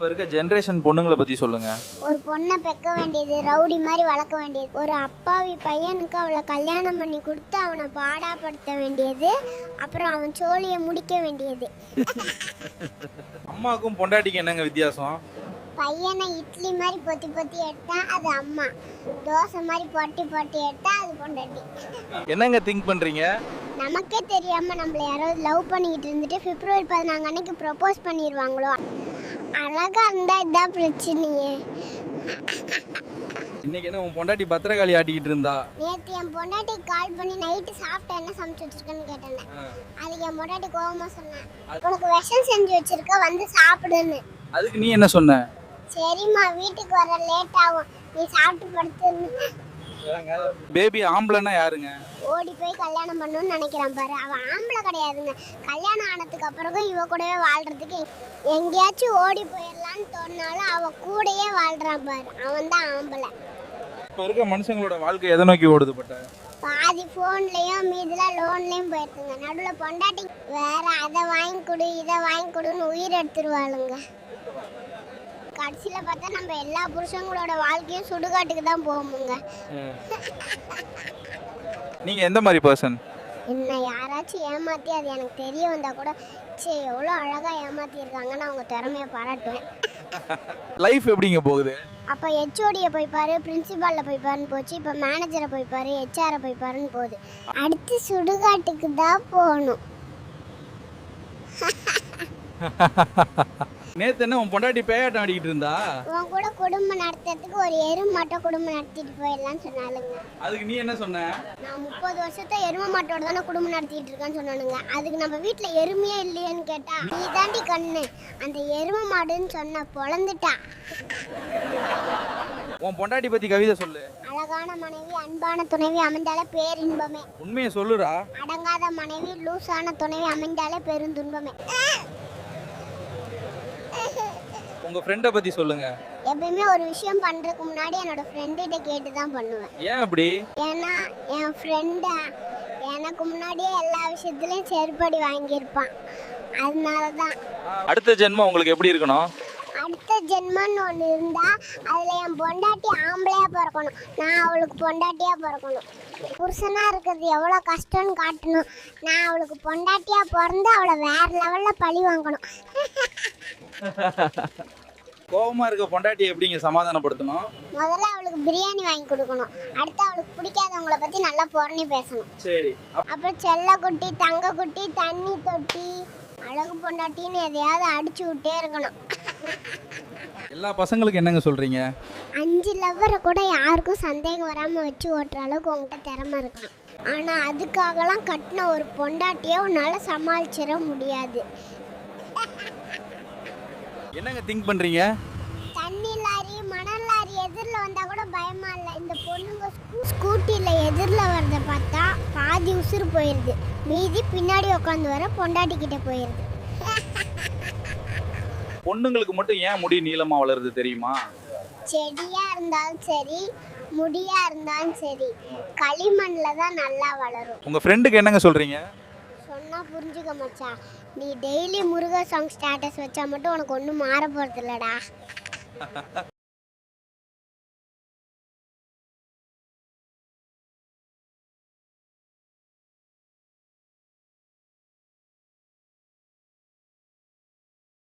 இப்போ இருக்க ஜென்ரேஷன் பொண்ணுங்களை பற்றி சொல்லுங்க. ஒரு பொண்ணை பெக்க வேண்டியது ரவுடி மாதிரி வளர்க்க வேண்டியது. ஒரு அப்பாவி பையனுக்கு அவளை கல்யாணம் பண்ணி கொடுத்து அவனை பாடாப்படுத்த வேண்டியது அப்புறம் அவன் சோழியை முடிக்க வேண்டியது. அம்மாவுக்கும் பொண்டாட்டிக்கு என்னங்க வித்தியாசம்? பையனை இட்லி மாதிரி பொத்தி பொத்தி எடுத்தா அது அம்மா. தோசை மாதிரி பொட்டி பொட்டி எடுத்தா அது பொண்டாட்டி. என்னங்க திங்க் பண்ணுறீங்க நமக்கே தெரியாம நம்மள யாராவது லவ் பண்ணிக்கிட்டு இருந்துட்டு பிப்ரவரி பதினாங்க அன்னைக்கு ப்ரப்போஸ் பண்ணிடுவாங்களோ அழகா இருந்தா இதான் பிரச்சனையே. இன்னைக்கு என்ன உன் பொண்டாட்டி பத்திரகாளி ஆட்டிக்கிட்டு இருந்தா? நேற்று என் பொண்டாட்டிக்கு கால் பண்ணி நைட்டு சாப்பிட்ட என்ன சமைச்சு வச்சிருக்கேன்னு கேட்டேன். அதுக்கு என் பொண்டாட்டி கோவமா சொன்னேன் உனக்கு விஷம் செஞ்சு வச்சிருக்க வந்து சாப்பிடுன்னு. அதுக்கு நீ என்ன சொன்ன? சரிம்மா வீட்டுக்கு வர லேட் ஆகும். நீ சாப்பிட்டு படுத்துன்னு. பேபி ஆம்பளைன்னா யாருங்க? ஓடி போய் கல்யாணம் பண்ணணும்னு நினைக்கிறான் பாரு. அவன் ஆம்பளை கிடையாதுங்க. கல்யாணம் ஆனதுக்கு அப்புறம் இவ கூடவே வாழ்றதுக்கு எங்கேயாச்சும் ஓடி போயிடலான்னு தோணினாலும் அவ கூடயே வாழ்றான் பாரு. அவன் தான் ஆம்பளை. இப்போ இருக்க மனுஷங்களோட வாழ்க்கை எதை நோக்கி ஓடுது பட்ட? பாதி ஃபோன்லேயும் மீதில் லோன்லேயும் போயிடுதுங்க. நடுவில் பொண்டாட்டி வேற அதை வாங்கி கொடு இதை வாங்கி கொடுன்னு உயிர் எடுத்துருவாளுங்க. கடைசியில் பார்த்தா நம்ம எல்லா புருஷங்களோட வாழ்க்கையும் சுடுகாட்டுக்கு தான் போகுமுங்க. நீங்கள் எந்த மாதிரி பர்சன் என்ன யாராச்சும் ஏமாற்றி அது எனக்கு தெரிய வந்தால் கூட சே எவ்வளோ அழகாக ஏமாற்றிருக்காங்கன்னு அவங்க திறமையை பாராட்டுவேன். லைஃப் எப்படிங்க போகுது? அப்போ ஹெச்ஓடியை போய் பாரு பிரின்சிபாலில் போய் பாருன்னு போச்சு. இப்போ மேனேஜரை போய் பாரு ஹெச்ஆரை போய் பாருன்னு போகுது. அடுத்து சுடுகாட்டுக்கு தான் போகணும். நேத்து என்ன உன் பொண்டாட்டி பேயாட்டம் ஆடிக்கிட்டு இருந்தா? உன் கூட குடும்பம் நடத்துறதுக்கு ஒரு எருமை மாட்டை குடும்பம் நடத்திட்டு போயிடலாம்னு சொன்னாலுங்க அதுக்கு நீ என்ன சொன்ன? நான் முப்பது வருஷத்தை எருமை மாட்டோட தானே குடும்பம் நடத்திட்டு இருக்கேன்னு சொன்னானுங்க. அதுக்கு நம்ம வீட்டில் எருமையே இல்லையேன்னு கேட்டா நீ தாண்டி கண்ணு. அந்த எருமை மாடுன்னு சொன்ன பொழந்துட்டா. உன் பொண்டாட்டி பத்தி கவிதை சொல்லு. அழகான மனைவி அன்பான துணைவி அமைந்தாலே பேரின்பமே. உண்மையை சொல்லுடா. அடங்காத மனைவி லூசான துணைவி அமைந்தாலே பெருந்துன்பமே. உங்க ஃப்ரெண்டை பத்தி சொல்லுங்க. எப்பயுமே ஒரு விஷயம் பண்றதுக்கு முன்னாடி என்னோட ஃப்ரெண்டுகிட்ட கேட்டு தான் பண்ணுவேன். ஏன் அப்படி? ஏன்னா என் ஃப்ரெண்டு எனக்கு முன்னாடியே எல்லா விஷயத்துலையும் செருப்படி வாங்கியிருப்பான். அதனால தான் அடுத்த ஜென்மம் உங்களுக்கு எப்படி இருக்கணும்? ஜென்மன்னு ஒன்று இருந்தால் அதில் என் பொண்டாட்டி ஆம்பளையாக பிறக்கணும். நான் அவளுக்கு பொண்டாட்டியாக பிறக்கணும். புருஷனாக இருக்கிறது எவ்வளோ கஷ்டம்னு காட்டணும். நான் அவளுக்கு பொண்டாட்டியாக பிறந்து அவளை வேறு லெவலில் பழி வாங்கணும். கோபமா இருக்க பொண்டாட்டி எப்படிங்க சமாதானப்படுத்தணும்? முதல்ல அவளுக்கு பிரியாணி வாங்கி கொடுக்கணும். அடுத்து அவளுக்கு பிடிக்காதவங்கள பற்றி நல்லா புறணி பேசணும். சரி. அப்புறம் செல்ல குட்டி தங்க குட்டி தண்ணி தொட்டி அழகு பொண்டாட்டின்னு எதையாவது அடிச்சு விட்டே இருக்கணும். எல்லா பசங்களுக்கும் என்னங்க சொல்றீங்க? அஞ்சு லவ்வரை கூட யாருக்கும் சந்தேகம் வராமல் வச்சு ஓட்டுற அளவுக்கு உங்ககிட்ட திறமை இருக்கும் ஆனால் அதுக்காகலாம் கட்டின ஒரு பொண்டாட்டியை உன்னால் சமாளிச்சிட முடியாது. என்னங்க திங்க் பண்றீங்க? தண்ணி லாரி மணல் லாரி எதிரில் வந்தால் கூட பயமா இல்லை. இந்த பொண்ணுங்க ஸ்கூட்டியில் எதிரில் உசுறு போயிடுது மீதி பின்னாடி உட்காந்து வர பொண்டாட்டி கிட்ட போயிடுது பொண்ணுங்களுக்கு மட்டும் ஏன் முடி நீளமா வளருது தெரியுமா? செடியா இருந்தாலும் சரி முடியா இருந்தாலும் சரி களிமண்ணில் தான் நல்லா வளரும். உங்க ஃப்ரெண்டுக்கு என்னங்க சொல்றீங்க? சொன்னா புரிஞ்சுக்க மச்சான். நீ டெய்லி முருகர் சாங் ஸ்டேட்டஸ் வச்சா மட்டும் உனக்கு ஒன்றும் மாற போகிறது இல்லடா